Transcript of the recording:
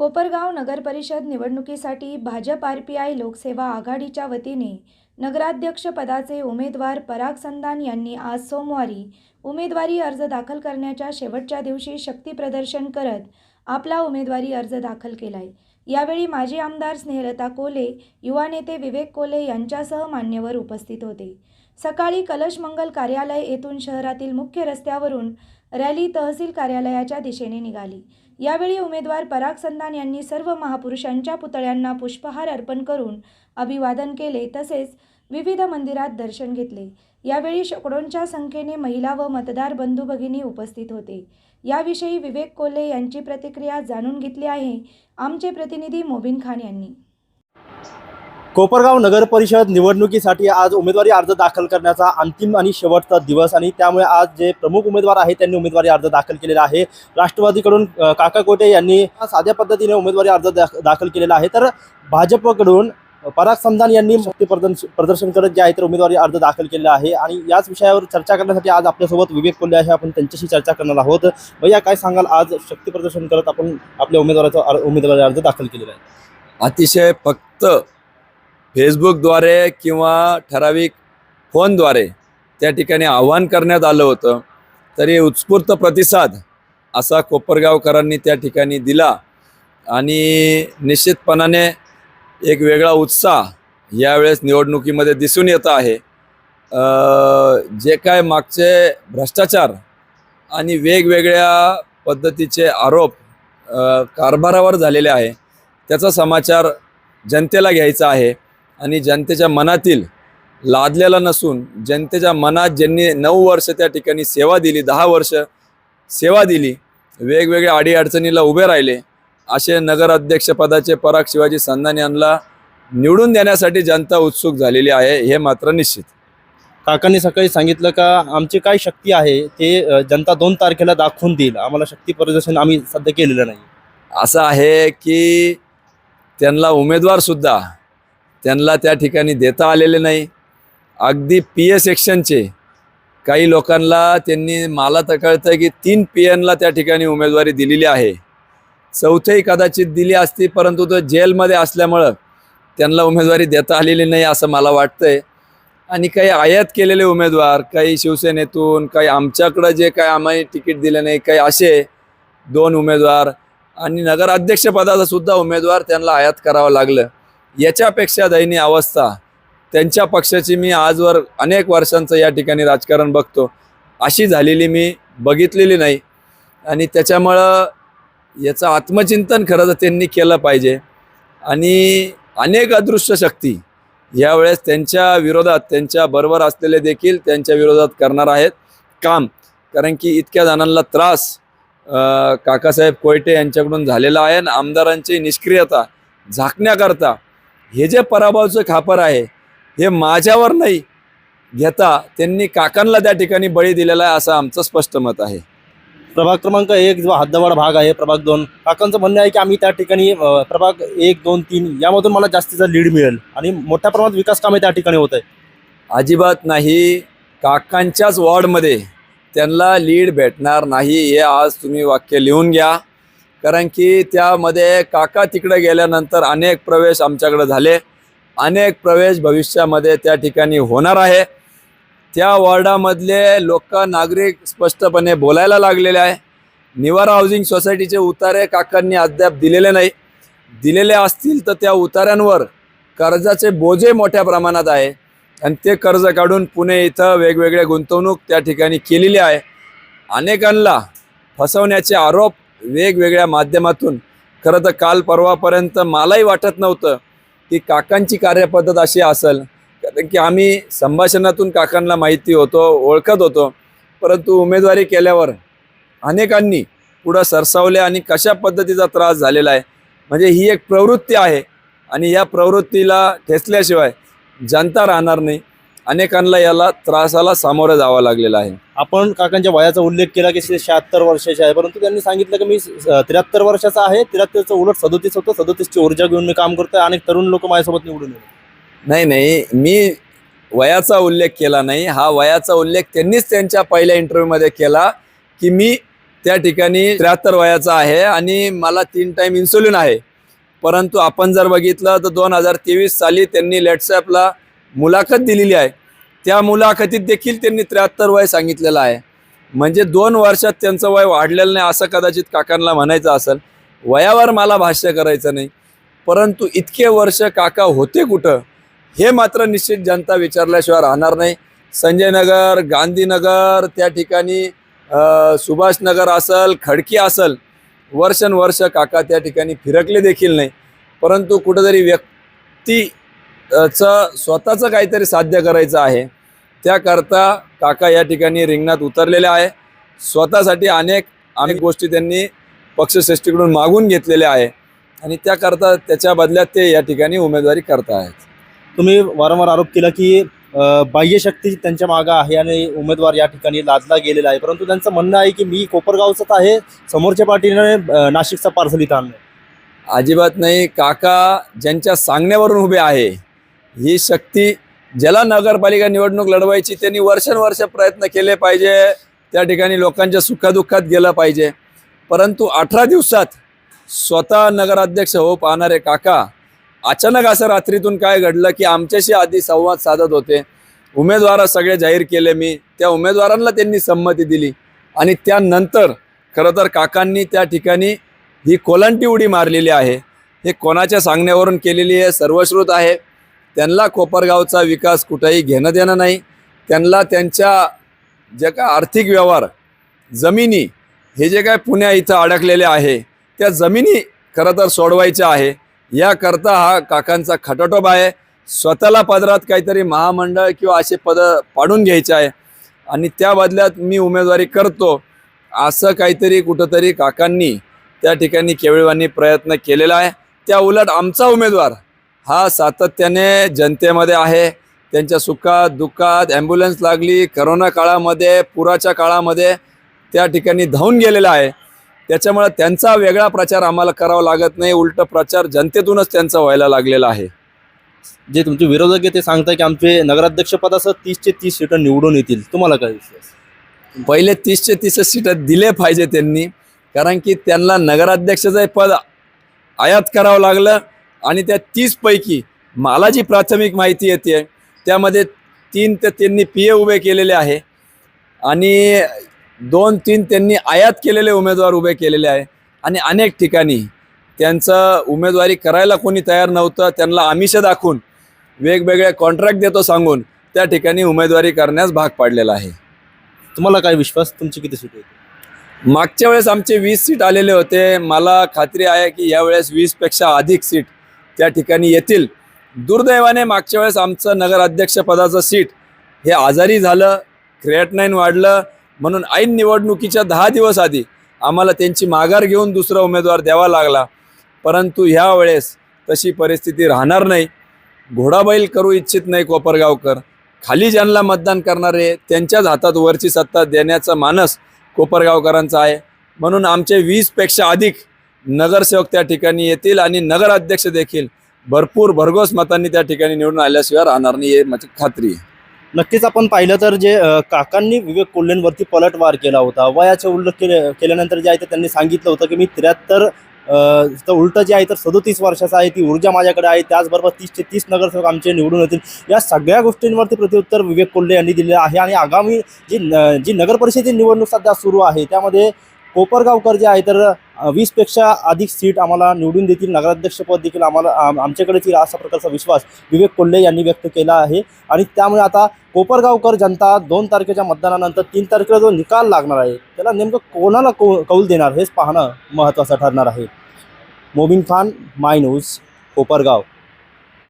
कोपरगाव नगरपरिषद निवडणुकीसाठी Bhajap R P I लोकसेवा आघाडीच्या वतीने नगराध्यक्ष पदाचे उमेदवार पराग संदान यांनी आज सोमवारी उमेदवारी अर्ज दाखल करण्याच्या शेवटच्या दिवशी शक्तीप्रदर्शन करत आपला उमेदवारी अर्ज दाखल केलाय. यावेळी माजी आमदार स्नेहलता कोले युवा नेते विवेक कोले यांच्यासह मान्यवर उपस्थित होते. सकाळी कलश मंगल कार्यालय येथून शहरातील मुख्य रस्त्यावरून रॅली तहसील कार्यालयाच्या दिशेने निघाली. यावेळी उमेदवार पराग संदान यांनी सर्व महापुरुषांच्या पुतळ्यांना पुष्पहार अर्पण करून अभिवादन केले तसेच विविध मंदिरात दर्शन घेतले. यावेळी शेकडोंच्या संख्येने महिला व मतदार बंधू भगिनी उपस्थित होते. याविषयी विवेक कोल्हे यांची प्रतिक्रिया जाणून घेतली आहे. आमचे प्रतिनिधी मोबिन खान यांनी. कोपरगाव नगर परिषद निवडणुकीसाठी आज उमेदवारी अर्ज दाखल करण्याचा अंतिम आणि शेवटचा दिवस आणि त्यामुळे आज जे प्रमुख उमेदवार आहेत त्यांनी उमेदवारी अर्ज दाखल केलेला आहे. राष्ट्रवादीकडून काका कोटे यांनी साध्या पद्धतीने उमेदवारी अर्ज दाख- दाखल केलेला आहे. तर भाजपकडून पराग संधान यांनी शक्ती प्रदर्शन प्रदर्शन करत जे आहे तर उमेदवारी अर्ज दाखल केलेला आहे. आणि याच विषयावर चर्चा करण्यासाठी आज आपल्यासोबत विवेक कोल्हे आहे. आपण त्यांच्याशी चर्चा करणार आहोत. भैया काय सांगाल? आज शक्ती प्रदर्शन करत आपण आपल्या उमेदवाराचा उमेदवारी अर्ज दाखल केलेला आहे. अतिशय फक्त फेसबुकद्वारे किंवा ठराविक फोनद्वारे त्या ठिकाणी आव्हान करण्यात आलं होतं. तरी उत्स्फूर्त प्रतिसाद असा कोपरगावकरांनी त्या ठिकाणी दिला आणि निश्चितपणाने एक वेगळा उत्साह यावेळेस निवडणुकीमध्ये दिसून येत आहे. जे काय मागचे भ्रष्टाचार आणि वेगवेगळ्या पद्धतीचे आरोप कारभारावर झालेले आहे त्याचा समाचार जनतेला घ्यायचा आहे. आणि जनतेच्या मनातील लादलेला नसून जनतेच्या मनात ज्यांनी नऊ वर्ष त्या ठिकाणी सेवा दिली दहा वर्ष सेवा दिली वेगवेगळ्या अडीअडचणीला उभे राहिले असे नगराध्यक्षपदाचे पराग शिवाजी संधान यांना निवडून देण्यासाठी जनता उत्सुक झालेली आहे हे मात्र निश्चित. काकांनी सकाळी सांगितलं का आमची काय शक्ती आहे ते जनता दोन तारखेला दाखवून देईल. आम्हाला शक्ती प्रदर्शन आम्ही सध्या केलेलं नाही. असं आहे की त्यांना उमेदवारसुद्धा त्यांना त्या ठिकाणी देता आलेले नाही. अगदी पी ए सेक्शनचे काही लोकांना त्यांनी मला तर कळतं की तीन पी एनला त्या ठिकाणी उमेदवारी दिलेली आहे. चौथही कदाचित दिली असती परंतु तो जेलमध्ये असल्यामुळं त्यांना उमेदवारी देता आलेली नाही असं मला वाटतंय. आणि काही आयात केलेले उमेदवार काही शिवसेनेतून काही आमच्याकडं जे काही आम्ही तिकीट दिलं नाही काही असे दोन उमेदवार आणि नगराध्यक्षपदाचा सुद्धा उमेदवार त्यांना आयात करावं लागलं. याच्यापेक्षा दयनीय अवस्था. त्यांच्या पक्षाची मी आजवर अनेक वर्षांचं या ठिकाणी राजकारण बघतो. अशी झालेली मी बघितलेली नाही. आणि त्याच्यामुळं याचं आत्मचिंतन खरं तर त्यांनी केलं पाहिजे. आणि अनेक अदृश्य शक्ती यावेळेस त्यांच्या विरोधात त्यांच्या बरोबर असलेले देखील त्यांच्या विरोधात करणार आहेत काम. कारण की इतक्या जणांना त्रास काकासाहेब कोयटे यांच्याकडून झालेला आहे आणि आमदारांची निष्क्रियता झाकण्याकरता हे जे पराभवाचं खापर आहे हे माझ्यावर नाही घेता त्यांनी काकांना त्या ठिकाणी बळी दिलेला आहे असं आमचं स्पष्ट मत आहे. प्रभाग क्रमांक एक जो हद्दवाड भाग आहे प्रभाग दोन. काकांचं म्हणणं आहे की आम्ही त्या ठिकाणी प्रभाग एक दोन तीन यामधून मला जास्तीचा लीड मिळेल आणि मोठ्या प्रमाणात विकास कामे त्या ठिकाणी होत आहे अजिबात नाही. काकांच्याच वॉर्डमध्ये त्यांना लीड भेटणार नाही हे आज तुम्ही वाक्य लिहून घ्या. कारण की त्यामध्ये काका तिकडे गेल्यानंतर अनेक प्रवेश आमच्याकडे झाले. अनेक प्रवेश भविष्यामध्ये त्या ठिकाणी होणार आहे. त्या वॉर्डामधले लोक नागरिक स्पष्टपणे बोलायला लागलेले आहे. निवारा हाऊसिंग सोसायटीचे उतारे काकांनी अद्याप दिलेले नाही. दिलेले असतील तर त्या उतार्यांवर कर्जाचे बोजे मोठ्या प्रमाणात आहे. आणि ते कर्ज काढून पुणे इथं वेगवेगळे गुंतवणूक त्या ठिकाणी केलेली आहे. अनेकांना फसवण्याचे आरोप वेगवेगळ्या माध्यमातून. खरं तर काल परवापर्यंत मलाही वाटत नव्हतं की काकांची कार्यपद्धत अशी असेल. कारण की आम्ही संभाषणातून काकांना माहिती होतो ओळखत होतो. परंतु उमेदवारी केल्यावर अनेकांनी पुढं सरसावले आणि कशा पद्धतीचा त्रास झालेला आहे. म्हणजे ही एक प्रवृत्ती आहे आणि या प्रवृत्तीला ठेचल्याशिवाय जनता राहणार नाही. अनेकांना याला त्रासाला सामोरं जावं लागलेलं आहे. आपण काकांच्या वयाचा उल्लेख केला की शहात्तर वर्षाचे आहे परंतु त्यांनी सांगितलं की मी त्र्याहत्तर वर्षाचा आहे त्र्याहत्तरचं उलट सदोतीस होतं सदोतीसची ऊर्जा घेऊन मी काम करतोय अनेक तरुण लोक माझ्यासोबत निवडून नाही नाही मी वयाचा उल्लेख केला नाही. हा वयाचा उल्लेख त्यांनीच त्यांच्या पहिल्या इंटरव्ह्यूमध्ये केला की मी त्या ठिकाणी त्र्याहत्तर वयाचा आहे आणि मला तीन टाइम इन्सुलिन आहे. परंतु आपण जर बघितलं तर दोन हजार तेवीस साली त्यांनी लेट्सॲपला मुलाखत दिलेली आहे. त्या मुलाखतीत देखील त्यांनी त्र्याहत्तर वय सांगितलेलं आहे. म्हणजे दोन वर्षात त्यांचं वय वाढलेलं नाही असं कदाचित काकांना म्हणायचं असेल. वयावर मला भाष्य करायचं नाही. परंतु इतके वर्ष काका होते कुठं हे मात्र निश्चित जनता विचारल्याशिवाय राहणार नाही. संजयनगर गांधीनगर त्या ठिकाणी सुभाषनगर असल खडकी असल वर्षानुवर्ष काका त्या ठिकाणी फिरकले देखील नाही. परंतु कुठंतरी व्यक्ती चं स्वतःचं काहीतरी साध्य करायचं आहे. त्याकरता काका या ठिकाणी रिंगणात उतरलेले आहे. स्वतःसाठी अनेक अनेक गोष्टी त्यांनी पक्षश्रेष्ठीकडून मागून घेतलेल्या आहे. आणि त्याकरता त्याच्या बदल्यात ते या ठिकाणी उमेदवारी करत आहेत तुम्ही वारंवार आरोप केला की बाह्यशक्ती त्यांच्या मागं आहे आणि उमेदवार या ठिकाणी लादला गेलेला आहे. परंतु त्यांचं म्हणणं आहे की मी कोपरगावचाच आहे समोरच्या पार्टीने नाशिकचा पार्सल इथं आणलं अजिबात नाही. काका ज्यांच्या सांगण्यावरून उभे आहे ही शक्ती ज्याला नगरपालिका निवडणूक लढवायची त्यांनी वर्षानुवर्ष प्रयत्न केले पाहिजे. त्या ठिकाणी लोकांच्या सुखादुःखात गेलं पाहिजे. परंतु अठरा दिवसात स्वतः नगराध्यक्ष हो पाहणारे काका अचानक असं रात्रीतून काय घडलं की आमच्याशी आधी संवाद साधत होते. उमेदवार सगळे जाहीर केले मी. त्या उमेदवारांना त्यांनी संमती दिली. आणि त्यानंतर खरं तर काकांनी त्या ठिकाणी ही कोलांटी उडी मारलेली आहे. हे कोणाच्या सांगण्यावरून केलेली आहे सर्वश्रुत आहे. त्यांना कोपरगावचा विकास कुठंही घेणं देणं नाही. त्यांना त्यांच्या जे काय आर्थिक व्यवहार जमिनी हे जे काय पुण्या इथं अडकलेले आहे त्या जमिनी खरं तर सोडवायच्या आहे. याकरता हा काकांचा खटाटोप आहे. स्वतःला पदरात काहीतरी महामंडळ किंवा असे पद पाडून घ्यायचे आहे. आणि त्या बदल्यात मी उमेदवारी करतो. असं काहीतरी कुठंतरी काकांनी त्या ठिकाणी केवळवानी प्रयत्न केलेला आहे. त्या उलट आमचा उमेदवार हा सातत्याने जनतेमध्ये आहे. त्यांच्या सुखात दुःखात ॲम्ब्युलन्स लागली. करोना काळामध्ये पुराच्या काळामध्ये त्या ठिकाणी धावून गेलेला आहे. त्याच्यामुळे त्यांचा वेगळा प्रचार आम्हाला करावा लागत नाही. उलट प्रचार जनतेतूनच त्यांचा व्हायला लागलेला आहे. जे तुमचे विरोधक आहे ते सांगताय की आमचे नगराध्यक्षपदासह तीसचे तीस सीटं निवडून येतील. तुम्हाला काय विश्वास? पहिले तीसचे तीस सीटं दिले पाहिजे त्यांनी. कारण की त्यांना नगराध्यक्षचं पद आयात करावं लागलं. आणि त्या तीसपैकी मला जी प्राथमिक माहिती येते त्यामध्ये तीन ते त्यांनी पी ए उभे केलेले आहे. आणि दोन तीन त्यांनी आयात केलेले उमेदवार उभे केलेले आहे. आणि अनेक ठिकाणी त्यांचं उमेदवारी करायला कोणी तयार नव्हतं त्यांना आमिष दाखवून वेगवेगळे कॉन्ट्रॅक्ट देतो सांगून त्या ठिकाणी उमेदवारी करण्यास भाग पाडलेला आहे. तुम्हाला काय विश्वास? तुमची किती सीट येते मागच्या वेळेस आमचे वीस सीट आलेले होते. मला खात्री आहे की यावेळेस वीसपेक्षा अधिक सीट त्या ठिकाणी येतील दुर्दैवाने मागच्या वेळेस आमचं नगराध्यक्षपदाचं सीट हे आजारी झालं क्रिएटनाईन वाढलं. म्हणून ऐन निवडणुकीच्या दहा दिवस आधी आम्हाला त्यांची माघार घेऊन दुसरा उमेदवार द्यावा लागला. परंतु ह्या वेळेस तशी परिस्थिती राहणार नाही. घोडाबैल करू इच्छित नाही कोपरगावकर. खाली ज्यांना मतदान करणारे त्यांच्याच हातात वरची सत्ता देण्याचा मानस कोपरगावकरांचा आहे. म्हणून आमचे वीसपेक्षा अधिक नगरसेवक त्या ठिकाणी येतील आणि नगराध्यक्ष देखील भरपूर भरघोस मतांनी त्या ठिकाणी निवडून आल्याशिवाय राहणार नाही हे माझी खात्री आहे. नक्कीच आपण पाहिलं तर जे अ, काकांनी विवेक कोल्हेंवरती पलटवार केला होता. वयाचे उल्लेख केले केल्यानंतर जे आहे ते त्यांनी सांगितलं होतं की मी त्र्याहत्तर तर उलटं जे आहे तर सदोतीस वर्षाचं आहे ती ऊर्जा माझ्याकडे आहे त्याचबरोबर तीसचे तीस नगरसेवक आमचे निवडून येतील. या सगळ्या गोष्टींवरती प्रत्युत्तर विवेक कोल्हे यांनी दिलेलं आहे आणि आगामी जी न- जी नगर परिषदेची निवडणूक सध्या सुरू आहे त्यामध्ये कोपरगावकर जे आहे तर वीसपेक्षा अधिक सीट आम्हाला निवडून देतील. नगराध्यक्षपद देखील आम्हाला आम- आमच्याकडेच येईल असा प्रकारचा विश्वास विवेक कोल्हे यांनी व्यक्त केला आहे. आणि त्यामुळे आता कोपरगावकर जनता दोन तारखेच्या मतदानानंतर तीन तारखेला जो निकाल लागणार आहे त्याला नेमकं कोणाला कौ कौल देणार हेच पाहणं महत्त्वाचं ठरणार आहे. Mobin Khan my news Kopargaon.